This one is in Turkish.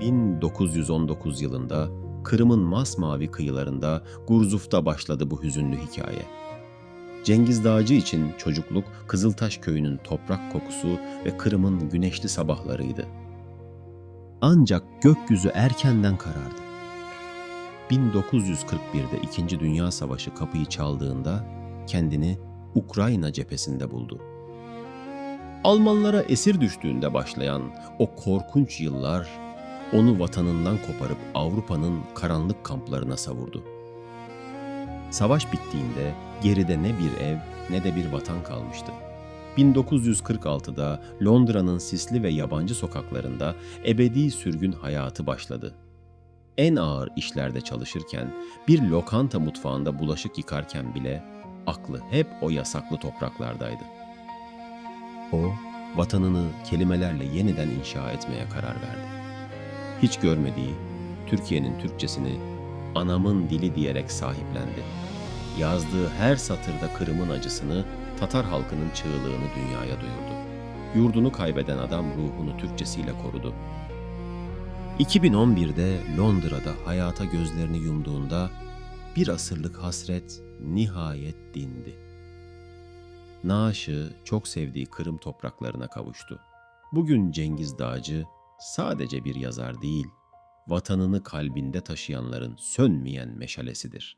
1919 yılında Kırım'ın masmavi kıyılarında Gurzuf'ta başladı bu hüzünlü hikaye. Cengiz Dağcı için çocukluk Kızıltaş köyünün toprak kokusu ve Kırım'ın güneşli sabahlarıydı. Ancak gökyüzü erkenden karardı. 1941'de İkinci Dünya Savaşı kapıyı çaldığında kendini Ukrayna cephesinde buldu. Almanlara esir düştüğünde başlayan o korkunç yıllar onu vatanından koparıp Avrupa'nın karanlık kamplarına savurdu. Savaş bittiğinde geride ne bir ev ne de bir vatan kalmıştı. 1946'da Londra'nın sisli ve yabancı sokaklarında ebedi sürgün hayatı başladı. En ağır işlerde çalışırken, bir lokanta mutfağında bulaşık yıkarken bile aklı hep o yasaklı topraklardaydı. O, vatanını kelimelerle yeniden inşa etmeye karar verdi. Hiç görmediği Türkiye'nin Türkçesini anamın dili diyerek sahiplendi. Yazdığı her satırda Kırım'ın acısını, Tatar halkının çığlığını dünyaya duyurdu. Yurdunu kaybeden adam ruhunu Türkçesiyle korudu. 2011'de Londra'da hayata gözlerini yumduğunda bir asırlık hasret nihayet dindi. Naaşı çok sevdiği Kırım topraklarına kavuştu. Bugün Cengiz Dağcı sadece bir yazar değil, vatanını kalbinde taşıyanların sönmeyen meşalesidir.